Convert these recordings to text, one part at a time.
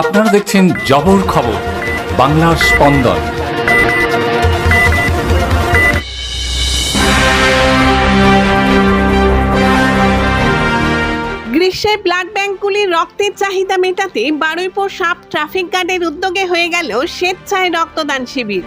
আপনারা দেখছেন জবর খবর, বাংলার স্পন্দন। গ্রীষ্মে ব্লাড ব্যাংকগুলির রক্তের চাহিদা মেটাতে বারুইপুর সাপ ট্রাফিক গার্ডের উদ্যোগে হয়ে গেল স্বেচ্ছায় রক্তদান শিবির।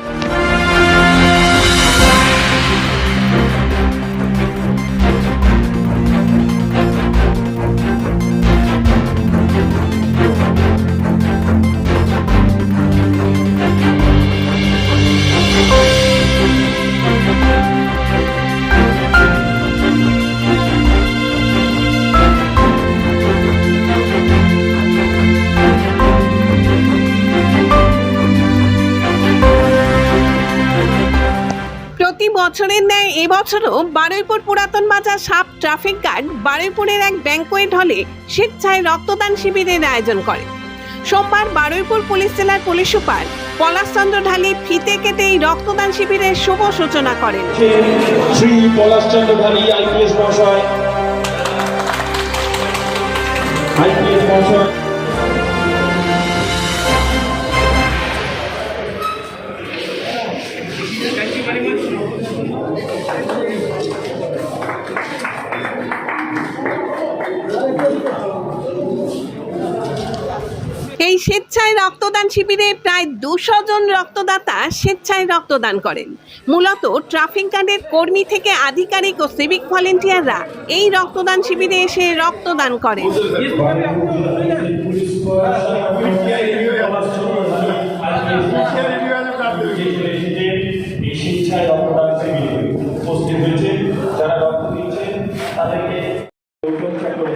প্রতি বছরের ন্যায় এবছরও বারুইপুর পুরাতন বাজার সাপ ট্রাফিক গার্ড বারুইপুরের এক ব্যাংকোয়েট হলে স্বেচ্ছায় রক্তদান শিবিরের আয়োজন করে। সোমবার বারুইপুর পুলিশ জেলার পুলিশ সুপার পলাশচন্দ্র ঢালি ফিতে কেটে এই রক্তদান শিবিরের শুভ সূচনা করেন। আইপিএস মহাশয়। এই স্বেচ্ছায় রক্তদান শিবিরে প্রায় দুশো জন রক্তদাতা স্বেচ্ছায় রক্তদান করেন। মূলত ট্রাফিক গার্ডের কর্মী থেকে আধিকারিক ও সিভিক ভলেন্টিয়াররা এই রক্তদান শিবিরে এসে রক্তদান করেন।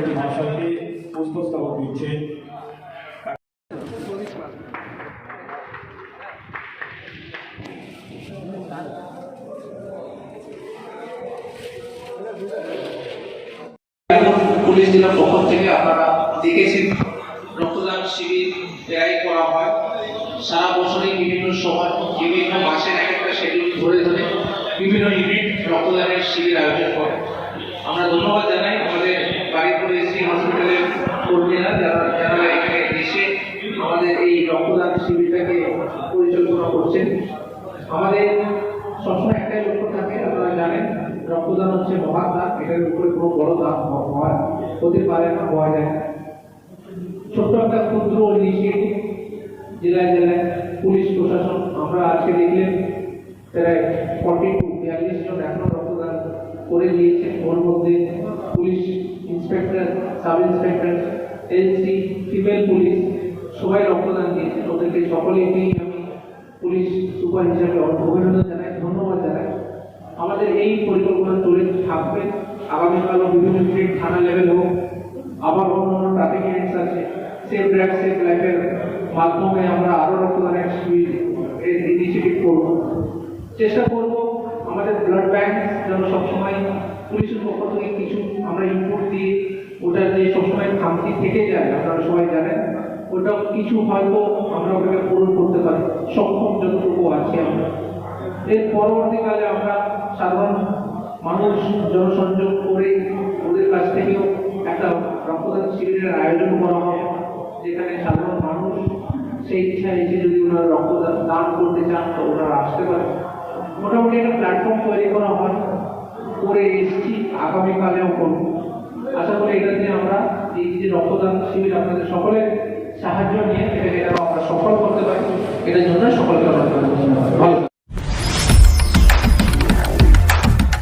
চক্রবর্তী মহাশয়কে পুষ্পস্তবক দিচ্ছেন। পুলিশ জেলার পক্ষ থেকে আপনারা দেখেছেন, রক্তদান শিবির ব্যয় করা হয়। সারা বছরই বিভিন্ন সময় বিভিন্ন মাসের এক একটা শিডিউল ধরে ধরে বিভিন্ন ইউনিট রক্তদানের শিবির আয়োজন করে। আমরা ধন্যবাদ আমাদের সবসময় একটাই লক্ষ্য থাকে, আপনারা জানেন, রক্তদান হচ্ছে মহান দান, এটার উপরে কোনো বড় দান হয় হতে পারে না, হওয়া যায় না। ছোট্ট একটা ক্ষুদ্র ইনিশিয়েটিভ জেলায় জেলায় পুলিশ, প্রশাসন, আমরা আজকে দেখলেন প্রায় ফর্টি টু বিয়াল্লিশ জন এখনও রক্তদান করে দিয়েছে ওর মধ্যে police inspector sub inspector LC female police সবাই রক্তদান দিয়েছেন ওদেরকে সকলেকেই আমি পুলিশ সুপার হিসাবে অভিনন্দন জানাই, ধন্যবাদ জানাই। আমাদের এই পরিকল্পনা চলে থাকবে। আগামীকালও বিভিন্ন স্টেট থানা লেভেল হোক, আবার অন্য অন্য ট্রাফিক ইউনিটস আছে সেফ ড্রাইভ সেফ লাইফের মাধ্যমে আমরা আরও রক্তদানের ইনিশিয়েটিভ করব। চেষ্টা করব আমাদের ব্লাড ব্যাংক যেন সবসময় পুলিশের পক্ষ থেকে কিছু আমরা ইনপুট দিয়ে ওটা যে সবসময় খামতি থেকে যায়, আপনারা সবাই জানেন। ওটা কিছু হয়তো আমরা ওটাকে পূরণ করতে পারি, সক্ষম যতটুকু আছি আমরা। এর পরবর্তীকালে আমরা সাধারণ মানুষ, জনসংযোগ করে ওদের কাছ থেকেও একটা রক্তদান শিবিরের আয়োজন করা হবে যেখানে সাধারণ মানুষ সেই ইচ্ছায় এসে যদি ওনারা রক্তদান দান করতে চান, তো ওনারা আসতে পারে। মোটামুটি একটা প্ল্যাটফর্ম তৈরি করা হয়, করে এসেছি আগামীকালেও করব। আশা করি এটাতে আমরা এই যে রক্তদান শিবির আপনাদের সকলের সাহায্য নিয়ে এটাকে আমরা সফল করতে পারি এটার জন্য সকলকে ধন্যবাদ।